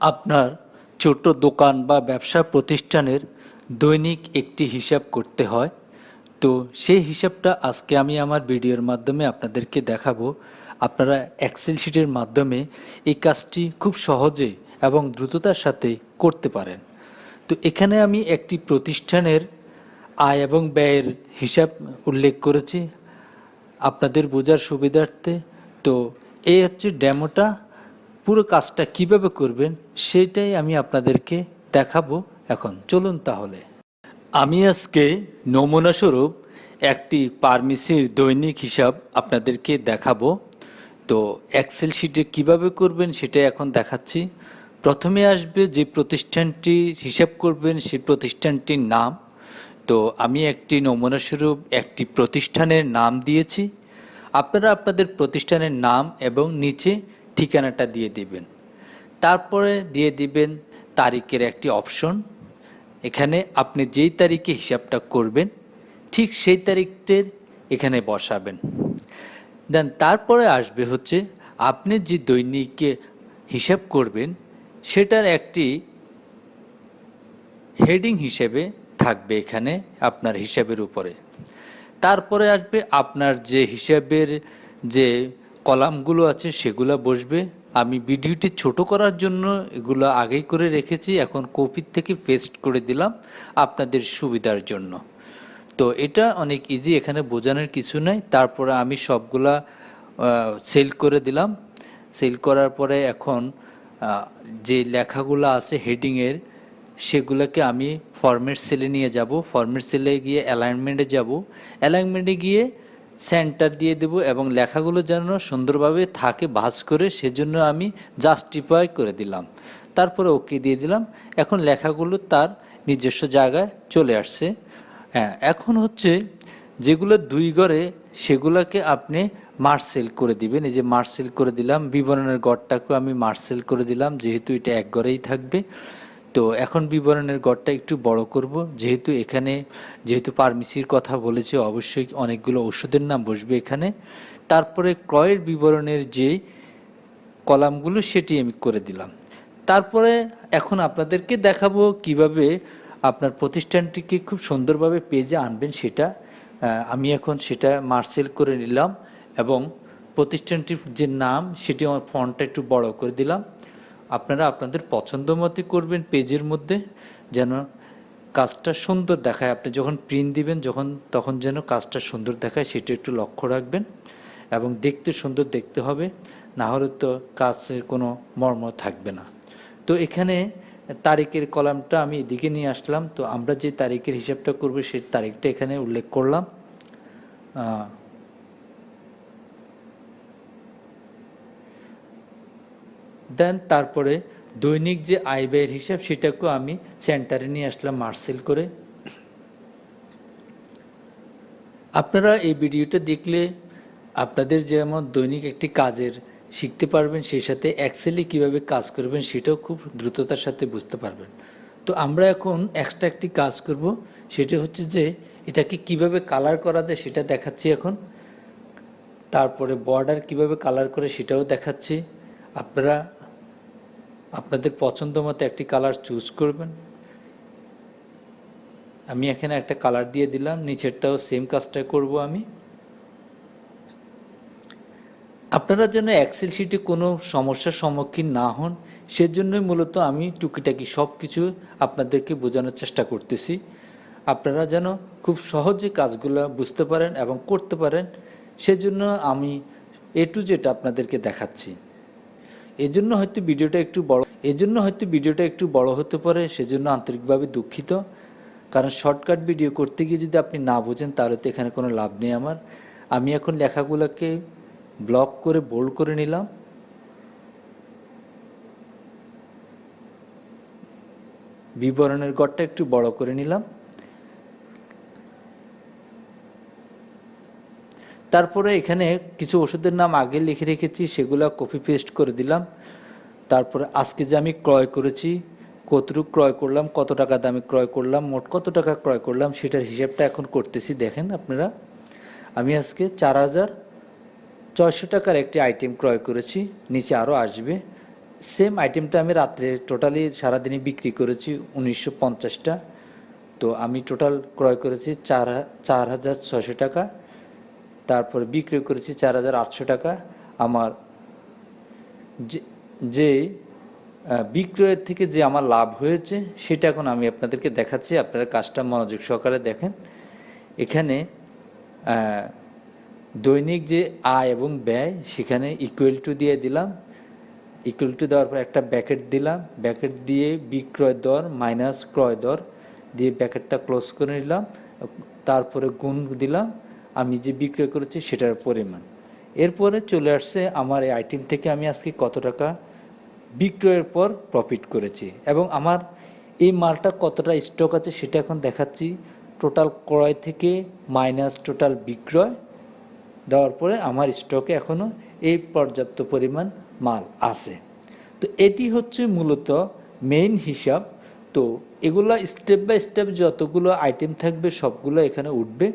আপনার ছোট দোকান বা ব্যবসা প্রতিষ্ঠানের দৈনিক একটি হিসাব করতে হয়। তো সেই হিসাবটা আজকে আমি আমার ভিডিওর মাধ্যমে আপনাদেরকে দেখাবো। আপনারা এক্সেল শিটের মাধ্যমে এই কাজটি খুব সহজে এবং দ্রুততার সাথে করতে পারেন। তো এখানে আমি একটি প্রতিষ্ঠানের আয় এবং ব্যয়ের হিসাব উল্লেখ করেছি। আপনাদের বোঝার সুবিধার্থে। তো এই হচ্ছে ডেমোটা। পুরো কাজটা কীভাবে করবেন সেটাই আমি আপনাদেরকে দেখাবো এখন। চলুন তাহলে। আমি আজকে নমুনা স্বরূপ একটি পারমিসির দৈনিক হিসাব আপনাদেরকে দেখাবো। তো এক্সেল শিটে কীভাবে করবেন সেটা এখন দেখাচ্ছি। প্রথমে আসবে যে প্রতিষ্ঠানটি হিসাব করবেন সেই প্রতিষ্ঠানটির নাম। তো আমি একটি নমুনা স্বরূপ, একটি প্রতিষ্ঠানের নাম দিয়েছি। আপনারা আপনাদের প্রতিষ্ঠানের নাম এবং নিচে ঠিকানাটা দিয়ে দিবেন। তারপরে দিয়ে দিবেন তারিখের একটি অপশন। এখানে আপনি যেই তারিখে হিসাবটা করবেন, ঠিক সেই তারিখটের এখানে বসাবেন। দেন তারপরে আসবে হচ্ছে আপনি যে দৈনিকে হিসাব করবেন, সেটার একটি হেডিং হিসেবে থাকবে এখানে আপনার হিসাবের উপরে। তারপরে আসবে আপনার যে হিসাবের যে কলামগুলো আছে, সেগুলো বসবে। আমি ভিডিওটি ছোট করার জন্য এগুলো আগেই করে রেখেছি, এখন কপির থেকে পেস্ট করে দিলাম আপনাদের সুবিধার জন্য। তো এটা অনেক ইজি এখানে বোঝানোর কিছু নাই। তারপরে আমি সবগুলা সেল করে দিলাম। সেল করার পরে এখন যে লেখাগুলো আছে হেডিংয়ের সেগুলোকে আমি ফরম্যাট সেলে নিয়ে যাব। ফরম্যাট সেলে গিয়ে অ্যালাইনমেন্টে যাব। অ্যালাইনমেন্টে গিয়ে সেন্টার দিয়ে দেব এবং লেখাগুলো যেন সুন্দরভাবে থাকে ভাজ করে, সেজন্য আমি জাস্টিফাই করে দিলাম। তারপরে ওকে দিয়ে দিলাম। এখন লেখাগুলো তার নিজস্ব জায়গায় চলে আসছে। হ্যাঁ এখন হচ্ছে যেগুলো দুই ঘরে সেগুলোকে আপনি মার্সেল করে দিবেন। এই যে মার্সেল করে দিলাম, বিবরণের গড়টাকেও আমি মার্সেল করে দিলাম, যেহেতু এটা এক ঘরেই থাকবে। তো এখন বিবরণের গড়টা একটু বড় করব। যেহেতু এখানে, যেহেতু ফার্মেসির কথা বলেছে, অবশ্যই অনেকগুলো ওষুধের নাম বসবে এখানে। তারপরে ক্রয়ের বিবরণের যে কলামগুলো, সেটি আমি করে দিলাম। তারপরে এখন আপনাদেরকে দেখাবো কীভাবে আপনার প্রতিষ্ঠানটিকে খুব সুন্দরভাবে পেজে আনবেন সেটা। আমি এখন সেটা মার্সেল করে নিলাম এবং প্রতিষ্ঠানটির যে নাম, সেটি আমার ফন্টটা একটু বড় করে দিলাম। আপনারা আপনাদের পছন্দ মতো করবেন পেজের মধ্যে, যেন কাজটা সুন্দর দেখায়। আপনি যখন প্রিন্ট দিবেন, যখন, তখন যেন কাজটা সুন্দর দেখায়, সেটা একটু লক্ষ্য রাখবেন এবং দেখতে সুন্দর দেখতে হবে। না হলে তো কাজের কোনো মর্ম থাকবে না। তো এখানে তারিখের কলামটা আমি এদিকে নিয়ে আসলাম। তো আমরা যে তারিখের হিসাবটা করব, সেই তারিখটা এখানে উল্লেখ করলাম। দেন তারপরে দৈনিক যে আয় ব্যয়ের হিসাব, সেটাকেও আমি সেন্টারে নিয়ে আসলাম মার্সেল করে। আপনারা এই ভিডিওটা দেখলে আপনাদের যেমন দৈনিক একটি কাজের শিখতে পারবেন, সেই সাথে এক্সেলে কীভাবে কাজ করবেন, সেটাও খুব দ্রুততার সাথে বুঝতে পারবেন। তো আমরা এখন এক্সট্রা একটি কাজ করব, সেটা হচ্ছে যে এটাকে কীভাবে কালার করা যায় সেটা দেখাচ্ছি এখন। তারপরে বর্ডার কীভাবে কালার করে সেটাও দেখাচ্ছি। আপনারা আপনাদের পছন্দ মতো একটি কালার চুজ করবেন। আমি এখানে একটা কালার দিয়ে দিলাম, নিচেরটাও সেম কাজটা করব আমি। আপনারা যেন এক্সেল শিটে কোনো সমস্যার সম্মুখীন না হন, সেজন্যই মূলত আমি টুকিটাকি সব কিছু আপনাদেরকে বোঝানোর চেষ্টা করতেছি। আপনারা যেন খুব সহজে কাজগুলো বুঝতে পারেন এবং করতে পারেন, সেজন্য আমি এ টু জেড আপনাদেরকে দেখাচ্ছি। এজন্য হয়তো ভিডিওটা একটু বড় এজন্য হয়তো ভিডিওটা একটু বড় হতে পারে, সেজন্য আন্তরিকভাবে দুঃখিত। কারণ শর্টকাট ভিডিও করতে গিয়ে যদি আপনি না বোঝেন, তাহলে তো এখানে কোনো লাভ নেই আমার। আমি এখন লেখাগুলোকে ব্লক করে, বোল্ড করে নিলাম। বিবরণের গড়টা একটু বড় করে নিলাম। তারপরে এখানে কিছু ওষুধের নাম আগে লিখে রেখেছি, সেগুলো কপি পেস্ট করে দিলাম। তারপরে আজকে যে আমি ক্রয় করেছি, কতটুকু ক্রয় করলাম, কত টাকা দামে ক্রয় করলাম, মোট কত টাকা ক্রয় করলাম, সেটার হিসাবটা এখন করতেছি, দেখেন আপনারা। আমি আজকে চার হাজার ছয়শো টাকার একটি আইটেম ক্রয় করেছি, নিচে আরও আসবে। সেম আইটেমটা আমি রাত্রে টোটালি সারাদিনে বিক্রি করেছি, উনিশশো পঞ্চাশটা। তো আমি টোটাল ক্রয় করেছি চার চার হাজার ছশো টাকা। তারপরে বিক্রি করেছি চার হাজার আটশো টাকা আমার যে যে বিক্রয়ের থেকে যে আমার লাভ হয়েছে সেটা এখন আমি আপনাদেরকে দেখাচ্ছি। আপনারা কাজটা মনোযোগ সহকারে দেখেন। এখানে দৈনিক যে আয় এবং ব্যয় সেখানে ইকুয়াল টু দিয়ে দিলাম। ইকুয়াল টু দেওয়ার পর একটা ব্যাকেট দিলাম। ব্যাকেট দিয়ে বিক্রয় দর মাইনাস ক্রয় দর দিয়ে ব্যাকেটটা ক্লোজ করে নিলাম। তারপরে গুণ দিলাম। আমি যে বিক্রয় করেছি সেটার পরিমাণ। এরপরে চলে আসছে আমার এই আইটেম থেকে আমি আজকে কত টাকা বিক্রয়ের পর প্রফিট করেছি এবং আমার এই মালটা কতটা স্টক আছে সেটা এখন দেখাচ্ছি। টোটাল ক্রয় থেকে মাইনাস টোটাল বিক্রয় দেওয়ার পরে আমার স্টকে এখনও এই পর্যাপ্ত পরিমাণ মাল আছে। তো এটি হচ্ছে মূলত মেইন হিসাব। তো এগুলো স্টেপ বাই স্টেপ যতগুলো আইটেম থাকবে সবগুলো এখানে উঠবে।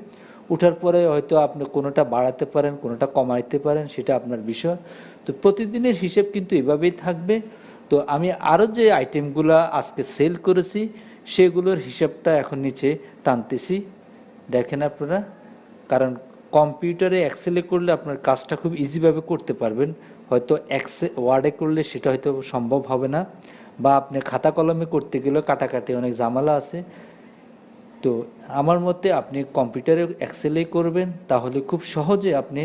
উঠার পরে হয়তো আপনি কোনোটা বাড়াতে পারেন, কোনোটা কমাইতে পারেন, সেটা আপনার বিষয়। তো প্রতিদিনের হিসেব কিন্তু এভাবেই থাকবে। তো আমি আরও যে আইটেমগুলো আজকে সেল করেছি, সেগুলোর হিসাবটা এখন নিচে টানতেছি। দেখেন আপনারা, কারণ কম্পিউটারে এক্সেলে করলে আপনার কাজটা খুব ইজিভাবে করতে পারবেন। হয়তো এক্সে ওয়ার্ডে করলে সেটা হয়তো সম্ভব হবে না। বা আপনি খাতা কলমে করতে গেলেও কাটাকাটি অনেক ঝামেলা আছে। তো আমার মতে আপনি কম্পিউটারে এক্সেলেই করবেন, তাহলে খুব সহজে আপনি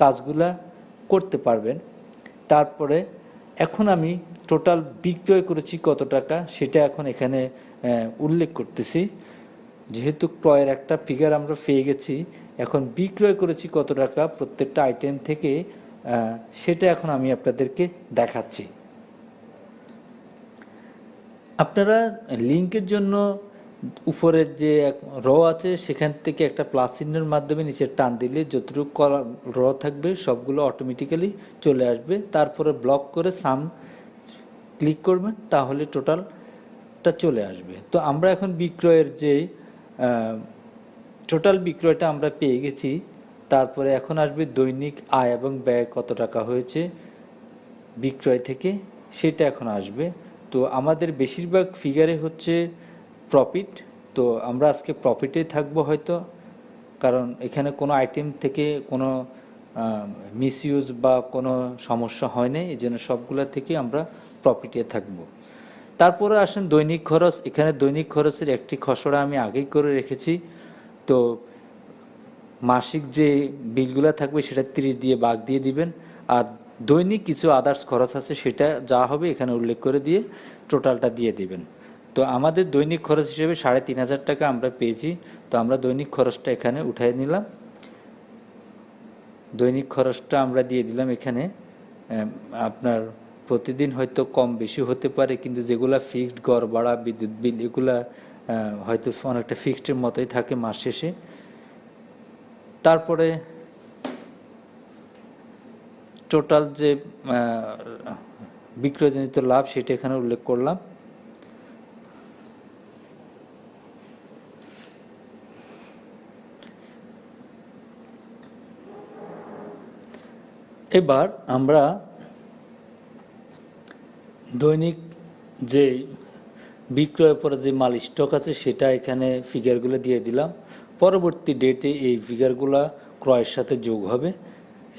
কাজগুলা করতে পারবেন। তারপরে এখন আমি টোটাল বিক্রয় করেছি কত টাকা, সেটা এখন এখানে উল্লেখ করতেছি। যেহেতু ক্রয়ের একটা ফিগার আমরা পেয়ে গেছি, এখন বিক্রয় করেছি কত টাকা, প্রত্যেকটা আইটেম থেকে সেটা এখন আমি আপনাদেরকে দেখাচ্ছি। আপনারা লিঙ্কের জন্য উপরের যে র আছে, সেখান থেকে একটা প্লাস চিহ্নের মাধ্যমে নিচে টান দিলে যতটুকু র থাকবে, সবগুলো অটোমেটিক্যালি চলে আসবে। তারপরে ব্লক করে সাম ক্লিক করবেন, তাহলে টোটালটা চলে আসবে। তো আমরা এখন বিক্রয়ের যে টোটাল বিক্রয়টা আমরা পেয়ে গেছি, তারপরে এখন আসবে দৈনিক আয় এবং ব্যয় কত টাকা হয়েছে বিক্রয় থেকে, সেটা এখন আসবে। তো আমাদের বেশিরভাগ ফিগারে হচ্ছে প্রফিট তো আমরা আজকে প্রফিটে থাকব হয়তো, কারণ এখানে কোনো আইটেম থেকে কোনো মিসইউজ বা কোনো সমস্যা হয় নাই, এই জন্য সবগুলো থেকে আমরা প্রফিটে থাকব। তারপরে আসেন দৈনিক খরচ, এখানে দৈনিক খরচের একটি খসড়া আমি আগেই করে রেখেছি। তো মাসিক যে বিলগুলো থাকবে সেটা তিরিশ দিয়ে বাগ দিয়ে দিবেন, আর দৈনিক কিছু আদার্স খরচ আছে সেটা যা হবে এখানে উল্লেখ করে দিয়ে টোটালটা দিয়ে দিবেন। তো আমাদের দৈনিক খরচ হিসেবে সাড়ে তিন হাজার টাকা আমরা পেয়েছি। তো আমরা দৈনিক খরচটা এখানে উঠাই নিলাম। দৈনিক খরচটা আমরা দিয়ে দিলাম এখানে। আপনার প্রতিদিন হয়তো কম বেশি হতে পারে, কিন্তু যেগুলা ফিক্সড গড় বাড়া, বিদ্যুৎ বিল এগুলা হয়তো অনেকটা ফিক্সডের মতোই থাকে মাস শেষে। তারপরে টোটাল যে বিক্রয়জনিত লাভ সেটা এখানে উল্লেখ করলাম। এবার আমরা দৈনিক যে বিক্রয়ের পরে যে মাল স্টক আছে, সেটা এখানে ফিগারগুলো দিয়ে দিলাম। পরবর্তী ডেটে এই ফিগারগুলো ক্রয়ের সাথে যোগ হবে,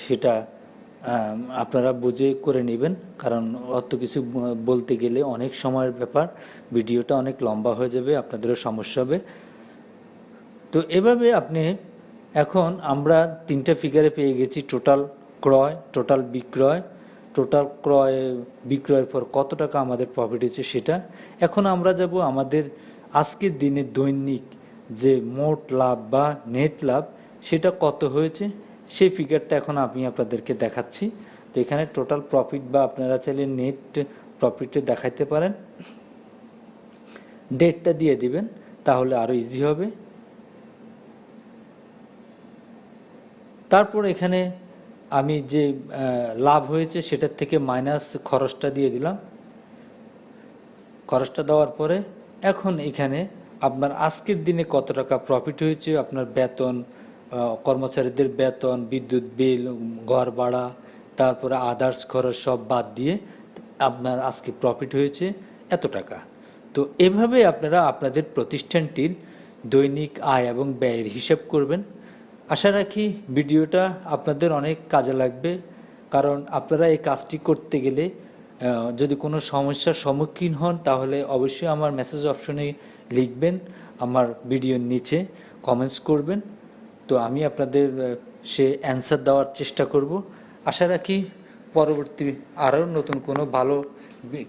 সেটা আপনারা বুঝে করে নেবেন। কারণ অত কিছু বলতে গেলে অনেক সময়ের ব্যাপার, ভিডিওটা অনেক লম্বা হয়ে যাবে, আপনাদেরও সমস্যা হবে। তো এভাবে আপনি এখন আমরা তিনটা ফিগারে পেয়ে গেছি টোটাল ক্রয় টোটাল বিক্রয় টোটাল ক্রয়, বিক্রয়ের পর কত টাকা আমাদের প্রফিট হয়েছে সেটা। এখন আমরা যাব আমাদের আজকের দিনে দৈনিক যে মোট লাভ বা নেট লাভ, সেটা কত হয়েছে? সেই ফিগারটা এখন আমি আপনাদেরকে দেখাচ্ছি। তো এখানে টোটাল প্রফিট বা আপনারা চাইলে নেট প্রফিটে দেখাইতে পারেন। ডেটটা দিয়ে দিবেন, তাহলে আরও ইজি হবে। তারপর এখানে আমি যে লাভ হয়েছে সেটার থেকে মাইনাস খরচটা দিয়ে দিলাম। খরচটা দেওয়ার পরে এখন এখানে আপনার আজকের দিনে কত টাকা প্রফিট হয়েছে? আপনার বেতন কর্মচারীদের বেতন, বিদ্যুৎ বিল, ঘর ভাড়া, তারপরে আদার্স খরচ সব বাদ দিয়ে আপনার আজকে প্রফিট হয়েছে এত টাকা। তো এভাবে আপনারা আপনাদের প্রতিষ্ঠানটির দৈনিক আয় এবং ব্যয়ের হিসাব করবেন। আশা রাখি ভিডিওটা আপনাদের অনেক কাজে লাগবে, কারণ আপনারা এই কাজটি করতে গেলে যদি কোনো সমস্যার সম্মুখীন হন, তাহলে অবশ্যই আমার মেসেজ অপশনে লিখবেন, আমার ভিডিওর নিচে কমেন্টস করবেন। তো আমি আপনাদের সে অ্যান্সার দেওয়ার চেষ্টা করব। আশা রাখি পরবর্তী আরও নতুন কোনো ভালো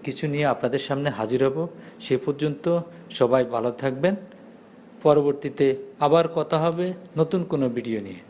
কিছু নিয়ে আপনাদের সামনে হাজির হব। সে পর্যন্ত সবাই ভালো থাকবেন। পরবর্তীতে আবার কথা হবে নতুন কোনো ভিডিও নিয়ে।